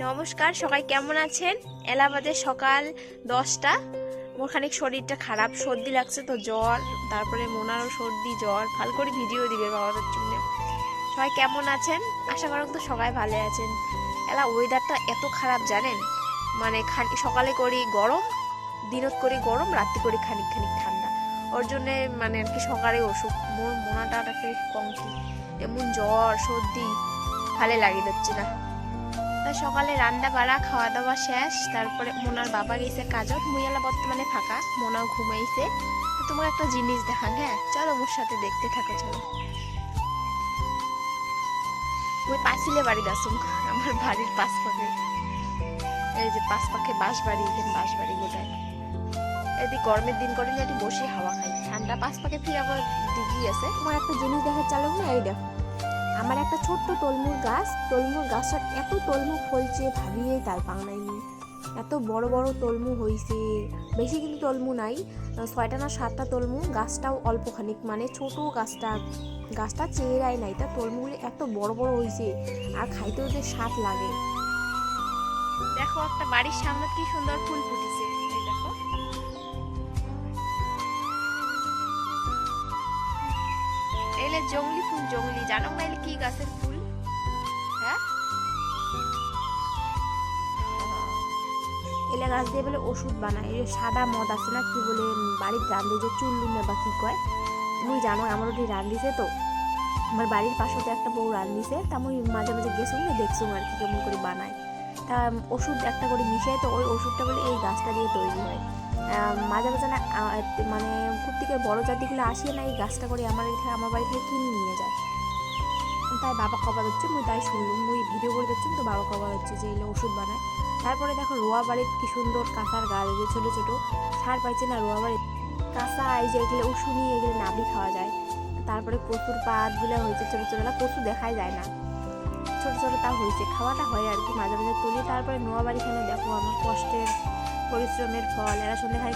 নমস্কার, সবাই কেমন আছেন? এলাহাবাদের সকাল দশটা। মোর খানিক শরীরটা খারাপ, সর্দি লাগছে তো জ্বর, তারপরে মোনারও সর্দি, জ্বর, ভালো করে ভিডিও দিবে বাবাদের জন্য। সবাই কেমন আছেন? আশা করি তো সবাই ভালো আছেন। এলা ওয়েদারটা এত খারাপ জানেন? মানে খানি, সকালে করি গরম, দিনত করি গরম, রাত্রি করি খানিক খানিক ঠান্ডা। ওর জন্যে মানে আর কি সকালে অসুখ। মোর মোনাটা একটা কম এমন জ্বর, সর্দি, ভালো লাগে যাচ্ছে না। সকালে রান্না বাড়া খাওয়া দাওয়া শেষ। তারপরে মোনার বাবা গেছে কাজত। মুইয়ালা বর্তমানে ফাঁকা। মোনাও ঘুমাইছে। তো তোমার একটা জিনিস দেখান হ্যাঁ? চলো মোর সাথে দেখতে থাকো, চলো। মুই পাঁচিলে বাড়ি দাসুম আমার বাড়ির পাশ পাখে এই যে পাশ পাখে বাঁশ বাড়ি এখানে বাঁশ বাড়ি গোটায়। এদিকে গরমের দিন করে একটু বসে হাওয়া খাই ঠান্ডা পাশ পাখে ফিরে আবার দিঘি আছে। তোমার একটা জিনিস দেখা চালু না, এই দেখো। আমার একটা ছোট্ট তলমুর গাছ। তলমুর গাছটা এত তলমু ফলছে ভাবিয়েই তার পাংনাইনি এত বড় বড় তলমু হইছে বেশি কিন্তু তলমু নাই। ছয়টা না সাতটা তলমু গাছটাও অল্প খানিক মানে ছোট গাছটা গাছটা চেহারাই নাই, তা তলমুগুলো এত বড় বড় হইছে আর খাইতেও যে স্বাদ লাগে। দেখো একটা বাড়ির সামনে কি সুন্দর ফুল ফুটেছে। জঙ্গলি ফুল, জঙ্গলি জানো এলে কি গাছের ফুল? হ্যাঁ? এলে গাছ দিয়ে বলে ওষুধ বানায়। এই সাদা মদ আছে না, কি বলে বাড়ির রান্ধে যে চুল্লু না বা কি কয়? তুমি জানো আমার ওটি রান্ধিছে তো। আমার বাড়ির পাশে তো একটা বউ রান্ধিছে, তা আমি মাঝে মাঝে গেছুম না দেখছুম আর কি কেমন করে বানায়। তা ওষুধ একটা করে মিশাই তো ওই ওষুধটা বলে এই গাছটা দিয়ে তৈরি হয়। মাঝে মাঝে না মানে খুব থেকে বড় জাতিগুলো আসিয়ে না, এই গাছটা করে আমার এখানে, আমার বাড়ি থেকে কিনে নিয়ে যায়। তাই বাবা কবার হচ্ছে মুই তাই শুনলুম, মুই ভিডিও করে দেখছুম তো বাবা কবার হচ্ছে যে এগুলো ওষুধ বানায়। তারপরে দেখো রোয়া বাড়ির কি সুন্দর কাঁচার গাছ যে ছোটো ছোট, সার পাইছে না রোয়া বাড়ির। কাঁচা এই যে এগুলো উশুনি এগুলো নাবি খাওয়া যায়। তারপরে কচুর পাতগুলো হয়েছে ছোটো ছোট, না কচু দেখাই যায় না। ছোটো ছোটো তা হয়েছে, খাওয়াটা হয় আর কি মাঝে মাঝে তুলি, তারপরে নোয়া বাড়িখানে দেখো আমার কষ্টের পরিশ্রমের ফল এরা সন্ধ্যে খাই